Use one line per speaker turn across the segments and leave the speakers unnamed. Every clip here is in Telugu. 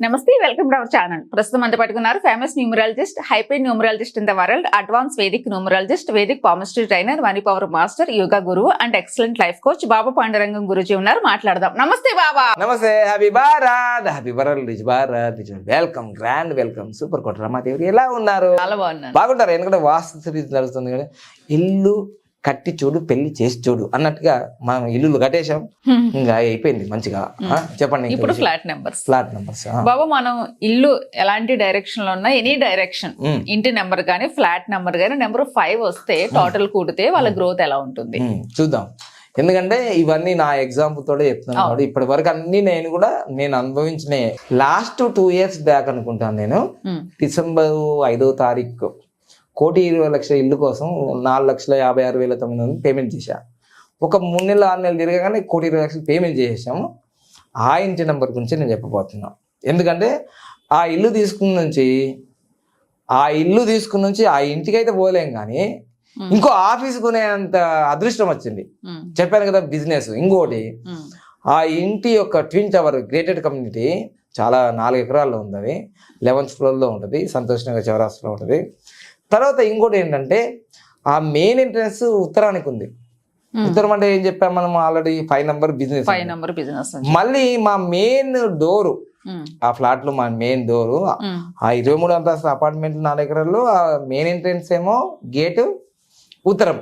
నమస్తే వెల్కమ్ టు అవర్ ఛానల్. ప్రస్తుతం అంత పట్టుకున్నారు famous numerologist హైపే numerologist in the world advance Vedic numerologist Vedic palmistry trainer money power master yoga గురువు and excellent life coach Baba Pandurangam Guruji ఉన్నారు. మాట్లాడదాం. నమస్తే బాబా.
నమస్తే happy Bharat happy Bharat rich Bharat welcome grand welcome super కొట్ట రమాదేవి. ఎలా ఉన్నారు?
చాలా బాగున్నాను.
బాగుంటారు? ఎందుకంటే వాస్తు సిరీస్ నడుస్తుంది కదా. ఇల్లు కట్టి చూడు పెళ్ళి చేసి చూడు అన్నట్టుగా మనం ఇల్లు కట్టేశాం. ఇంకా అయిపోయింది మంచిగా. చెప్పండి
ఇప్పుడు flat numbers.
Flat numbers
Baba మనం ఇల్లు ఎలాంటి డైరెక్షన్లో ఉన్నా ఎనీ డైరెక్షన్. ఇంటి నెంబర్ కానీ ఫ్లాట్ నెంబర్ కానీ నెంబర్ ఫైవ్ వస్తే టోటల్ కూడితే వాళ్ళ గ్రోత్ ఎలా ఉంటుంది?
చూద్దాం. ఎందుకంటే ఇవన్నీ నా ఎగ్జాంపుల్ తోటే చెప్తున్నాను ఇప్పటి వరకు అన్ని నేను కూడా నేను అనుభవించిన లాస్ట్ టూ ఇయర్స్ బ్యాక్ అనుకుంటాను నేను. డిసెంబర్ ఐదో తారీఖు. కోటి ఇరవై లక్షల ఇల్లు కోసం నాలుగు లక్షల యాభై ఆరు వేల తొమ్మిది వందలు పేమెంట్ చేశా. ఒక మూడు నెలలు ఆరు నెలలు తిరగగానే కోటి ఇరవై లక్షలు పేమెంట్ చేసేసాము. ఆ ఇంటి నెంబర్ గురించి నేను చెప్పబోతున్నా. ఎందుకంటే ఆ ఇల్లు తీసుకున్న నుంచి ఆ ఇల్లు తీసుకున్న నుంచి ఆ ఇంటికి అయితే పోలేం కానీ. ఇంకో ఆఫీస్ కొనేంత అదృష్టం వచ్చింది. చెప్పాను కదా బిజినెస్ ఇంకోటి. ఆ ఇంటి యొక్క ట్విన్ టవర్ గ్రేటెడ్ కమ్యూనిటీ చాలా నాలుగు ఎకరాల్లో ఉంది అది లెవెన్త్ ఫ్లోర్లో ఉంటుంది. సంతోష్ నగర్ చౌరాస్లో ఉంటుంది. తర్వాత ఇంకోటి ఏంటంటే ఆ మెయిన్ ఎంట్రన్స్ ఉత్తరానికి ఉంది. ఉత్తరం అంటే ఏం చెప్పాం మనం already five number business
five number business
మళ్ళీ మా మెయిన్ డోరు ఆ ఫ్లాట్లో మా మెయిన్ డోరు ఆ ఇరవై మూడు అంతస్తు అపార్ట్మెంట్ నాలుగు ఎకరాల్లో ఆ మెయిన్ ఎంట్రన్స్ ఏమో గేటు ఉత్తరం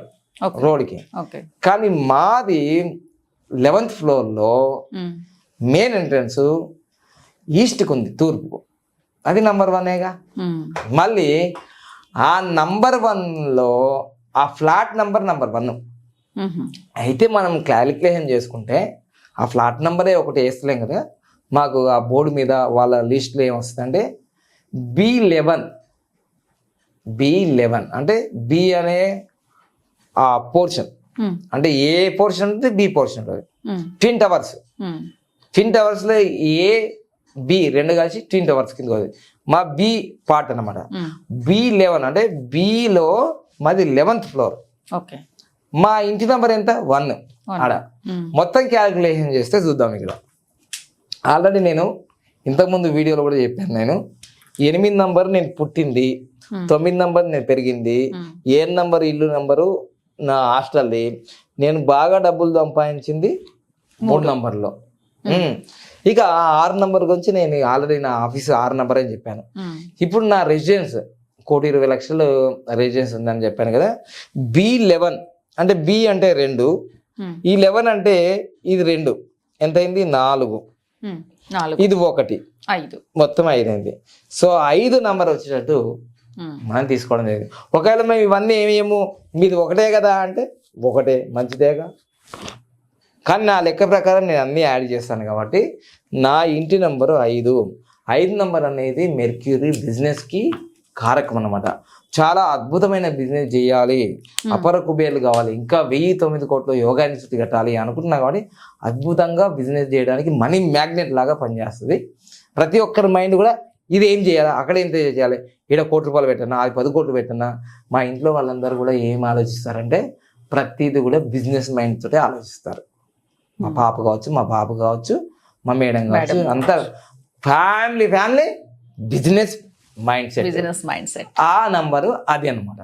రోడ్కి
ఓకే.
కానీ మాది లెవెన్త్ ఫ్లోర్లో మెయిన్ ఎంట్రన్స్ ఈస్ట్కి ఉంది తూర్పు అది నంబర్ వన్నేగా మళ్ళీ ఆ నంబర్ వన్లో ఆ ఫ్లాట్ నంబర్ నంబర్ వన్. అయితే మనం క్యాలిక్యులేషన్ చేసుకుంటే ఆ ఫ్లాట్ నంబరే ఒకటి వేస్తలేం కదా. మాకు ఆ బోర్డు మీద వాళ్ళ లిస్ట్లో ఏం వస్తుందంటే బి లెవెన్. B eleven. అంటే బి అనే ఆ పోర్షన్. అంటే ఏ పోర్షన్ ఉంటుంది బి పోర్షన్. ఉంటుంది ట్విన్ టవర్స్. ట్విన్ టవర్స్లో ఏ బి రెండు కలిసి ట్విన్ టవర్స్ కింద పోతుంది మా బి పార్ట్ అన్నమాట. బి లెవెన్ అంటే బిలో మాది లెవెన్త్ ఫ్లోర్
ఓకే.
మా ఇంటి నెంబర్ ఎంత? వన్ ఆడ. మొత్తం క్యాలిక్యులేషన్ చేస్తే చూద్దాం ఇక్కడ ఆల్రెడీ నేను ఇంతకుముందు వీడియోలో కూడా చెప్పాను నేను. ఎనిమిది నంబర్ నేను పుట్టింది తొమ్మిది నంబర్ నేను పెరిగింది ఏ నంబర్ ఇల్లు నంబరు నా హాస్టల్ది. నేను బాగా డబ్బులు సంపాదించింది మూడు నంబర్లో. ఇక ఆ ఆరు నంబర్ గురించి నేను ఆల్రెడీ నా ఆఫీస్ ఆరు నంబర్ అని చెప్పాను. ఇప్పుడు నా రెసిడెన్స్ కోటి ఇరవై లక్షలు రెసిడెన్స్ ఉందని చెప్పాను కదా. బి లెవెన్ అంటే బి అంటే రెండు. ఈ లెవెన్ అంటే ఇది రెండు. ఎంత అయింది నాలుగు. ఇది ఒకటి.
ఐదు.
మొత్తం ఐదు అయింది సో ఐదు నంబర్ వచ్చేటట్టు. మనం తీసుకోవడం జరిగింది. ఒకవేళ మేము ఇవన్నీ ఏమేమో మీది ఒకటే కదా అంటే ఒకటే. మంచిదేగా? కానీ నా లెక్క ప్రకారం నేను అన్నీ యాడ్ చేస్తాను కాబట్టి నా ఇంటి నంబరు ఐదు. ఐదు నంబర్ అనేది మెర్క్యూరీ బిజినెస్కి కారకం అనమాట చాలా అద్భుతమైన బిజినెస్ చేయాలి. అపర కుబేర్లు కావాలి. ఇంకా వెయ్యి తొమ్మిది కోట్ల యోగా ఇన్స్టిట్యూట్ కట్టాలి అనుకుంటున్నా కాబట్టి అద్భుతంగా బిజినెస్ చేయడానికి మనీ మ్యాగ్నెట్ లాగా పనిచేస్తుంది. ప్రతి ఒక్కరి మైండ్ కూడా ఇది ఏం చేయాలి? అక్కడ ఏం చేయాలి? ఈడ కోటి రూపాయలు పెట్టన్నా అది పది కోట్లు పెట్టన్నా మా ఇంట్లో వాళ్ళందరూ కూడా ఏం ఆలోచిస్తారంటే ప్రతిదీ కూడా బిజినెస్ మైండ్ తోటే ఆలోచిస్తారు. మా పాప కావచ్చు మా బాబు కావచ్చు మా మేడం కావచ్చు అంతా family family business mind set.
Business mind set.
ఆ నంబరు అది అనమాట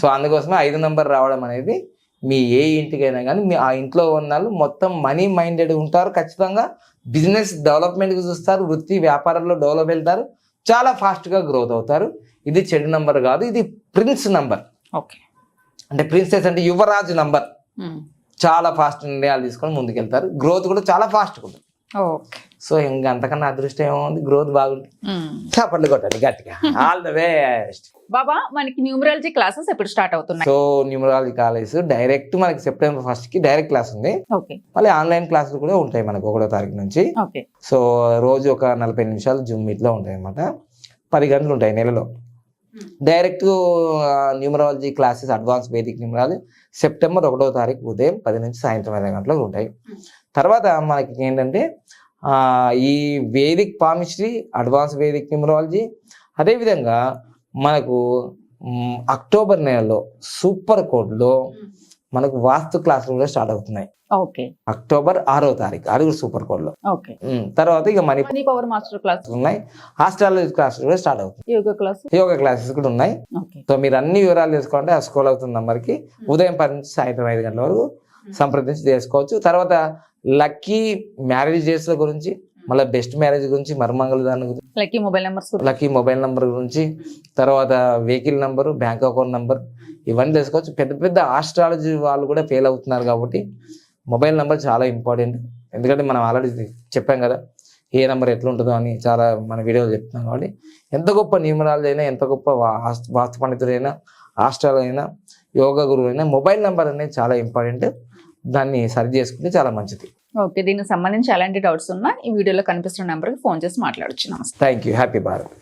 సో అందుకోసమే ఐదు నంబర్ రావడం అనేది మీ ఏ ఇంటికైనా కానీ మీ ఆ ఇంట్లో ఉన్న వాళ్ళు మొత్తం మనీ మైండెడ్ ఉంటారు ఖచ్చితంగా బిజినెస్ డెవలప్మెంట్కి చూస్తారు వృత్తి వ్యాపారంలో డెవలప్ వెళ్తారు చాలా ఫాస్ట్గా గ్రోత్ అవుతారు. ఇది చెడు నంబర్ కాదు ఇది ప్రిన్స్ నంబర్.
ఓకే.
అంటే ప్రిన్సెస్ అంటే యువరాజు నంబర్. చాలా ఫాస్ట్ నిర్ణయాలు తీసుకొని ముందుకెళ్తారు. గ్రోత్ కూడా చాలా ఫాస్ట్గా ఉంటుంది. సో ఇంకా అంతకన్నా అదృష్టం ఏముంది? గ్రోత్ బాగుంటుంది చప్పట్లు కొట్టండి గట్టిగా. ఆల్ ద బెస్ట్
బాబా మనకి న్యూమరాలజీ క్లాసెస్ ఎప్పుడు స్టార్ట్ అవుతున్నాయి?
సో న్యూమరాలజీ కాలేజ్ డైరెక్ట్ మనకి సెప్టెంబర్ ఫస్ట్కి డైరెక్ట్ క్లాస్ ఉంది. మళ్ళీ ఆన్లైన్ క్లాసులు కూడా ఉంటాయి మనకు ఒకటో తారీఖు నుంచి. సో రోజు ఒక నలభై నిమిషాలు జూమ్ మీట్లో ఉంటాయి అనమాట పది గంటలు ఉంటాయి నెలలో. Direct numerology classes advance Vedic numerology September ఒకటో తారీఖు ఉదయం పది నుంచి సాయంత్రం ఐదు గంటలకు ఉంటాయి. తర్వాత మనకి ఏంటంటే ఈ Vedic palmistry advance Vedic numerology అదేవిధంగా మనకు అక్టోబర్ నెలలో సూపర్ కోడ్లో మనకు వాస్తు క్లాసులు కూడా స్టార్ట్ అవుతున్నాయి.
ఓకే.
అక్టోబర్ ఆరో తారీఖు అది కూడా సూపర్ కోడ్లో.
ఓకే.
ఉమ్, తర్వాత ఇక మనీ
పవర్ మాస్టర్ క్లాస్.
ఉన్నాయి. హాస్టల్ క్లాసెస్ కూడా స్టార్ట్ అవుతుంది
యోగా క్లాస్.
యోగా క్లాసెస్ కూడా ఉన్నాయి.
ఓకే.
సో మీరు అన్ని వివరాలు తెలుసుకోవాలంటే ఆ స్కూల్ అవుతున్న నంబర్కి ఉదయం పది నుంచి సాయంత్రం ఐదు గంటల వరకు సంప్రదించి చేసుకోవచ్చు తర్వాత లక్కీ మ్యారేజ్ డేస్ల గురించి మళ్ళీ బెస్ట్ మ్యారేజ్ గురించి మర్మంగళ దాని గురించి
lucky mobile numbers
lucky mobile number గురించి తర్వాత vehicle number bank account number ఇవన్నీ తెలుసుకోవచ్చు. పెద్ద పెద్ద ఆస్ట్రాలజీ వాళ్ళు కూడా ఫెయిల్ అవుతున్నారు కాబట్టి మొబైల్ నెంబర్ చాలా ఇంపార్టెంట్. ఎందుకంటే మనం ఆల్రెడీ చెప్పాం కదా ఏ నెంబర్ ఎట్లుంటుందో అని చాలా మన వీడియోలో చెప్తున్నాం కాబట్టి ఎంత గొప్ప న్యూమరాలజీ అయినా ఎంత గొప్ప వాస్తు పండితుడైనా ఆస్ట్రాలజీ అయినా యోగా గురువు అయినా మొబైల్ నెంబర్ అనేది చాలా ఇంపార్టెంట్. దాన్ని సరి చేసుకుంటే చాలా మంచిది.
ఓకే దీనికి సంబంధించి ఎలాంటి డౌట్స్ ఉన్నా ఈ వీడియోలో కనిపిస్తున్న నెంబర్కి ఫోన్ చేసి మాట్లాడొచ్చు. నమస్తే.
Thank you happy Bharat.